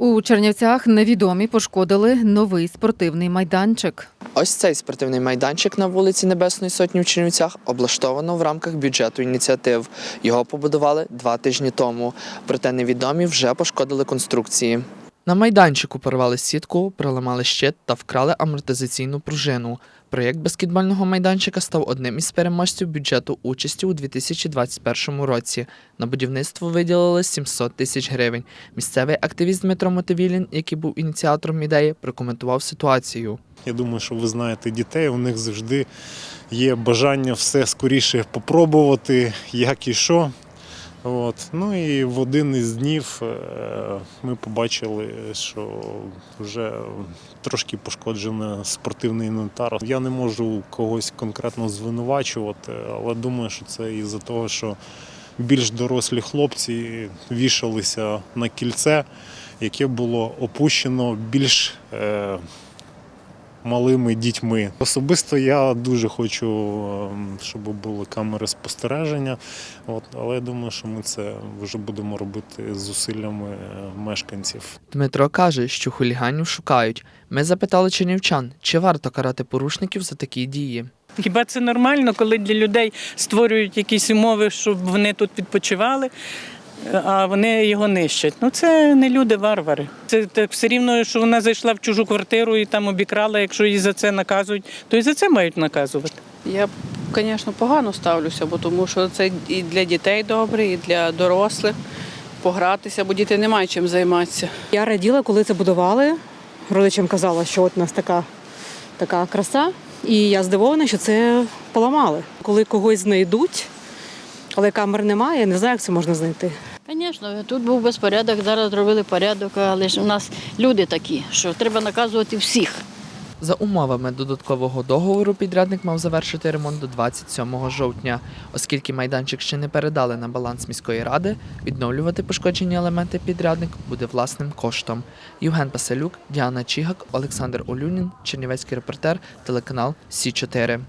У Чернівцях невідомі пошкодили новий спортивний майданчик. Ось цей спортивний майданчик на вулиці Небесної Сотні в Чернівцях облаштовано в рамках бюджету ініціатив. Його побудували два тижні тому, проте невідомі вже пошкодили конструкції. На майданчику порвали сітку, проламали щит та вкрали амортизаційну пружину. Проєкт баскетбольного майданчика став одним із переможців бюджету участі у 2021 році. На будівництво виділили 700 тисяч гривень. Місцевий активіст Дмитро Мотовілін, який був ініціатором ідеї, прокоментував ситуацію. Я думаю, що ви знаєте дітей, у них завжди є бажання все скоріше попробувати, як і що. От. Ну і в один із днів е, ми побачили, що вже трошки пошкоджений спортивний інвентар. Я не можу когось конкретно звинувачувати, але думаю, що це із-за того, що більш дорослі хлопці вішалися на кільце, яке було опущено більш е, малими дітьми. Особисто я дуже хочу, ем, щоб були камери спостереження, от, але я думаю, що ми це вже будемо робити з зусиллями е, мешканців. Дмитро каже, що хуліганів шукають. Ми запитали чернівчан, чи варто карати порушників за такі дії. Хіба це нормально, коли для людей створюють якісь умови, щоб вони тут відпочивали, а вони його нищать? Ну це не люди варвари. Це так все рівно, що вона зайшла в чужу квартиру і там обікрала. Якщо її за це наказують, то і за це мають наказувати. Я, звісно, погано ставлюся, бо тому що це і для дітей добре, і для дорослих погратися, бо діти не мають чим займатися. Я раділа, коли це будували. Родичам казала, що от у нас така, така краса. І я здивована, що це поламали. Коли когось знайдуть, але камер немає, не знаю, як це можна знайти. Звісно, тут був безпорядок, зараз зробили порядок, але ж у нас люди такі, що треба наказувати всіх. За умовами додаткового договору підрядник мав завершити ремонт до 27 жовтня. Оскільки майданчик ще не передали на баланс міської ради, відновлювати пошкоджені елементи підрядник буде власним коштом. Євген Паселюк, Діана Чігак, Олександр Олюнін, Чернівецький репортер, телеканал Сі 4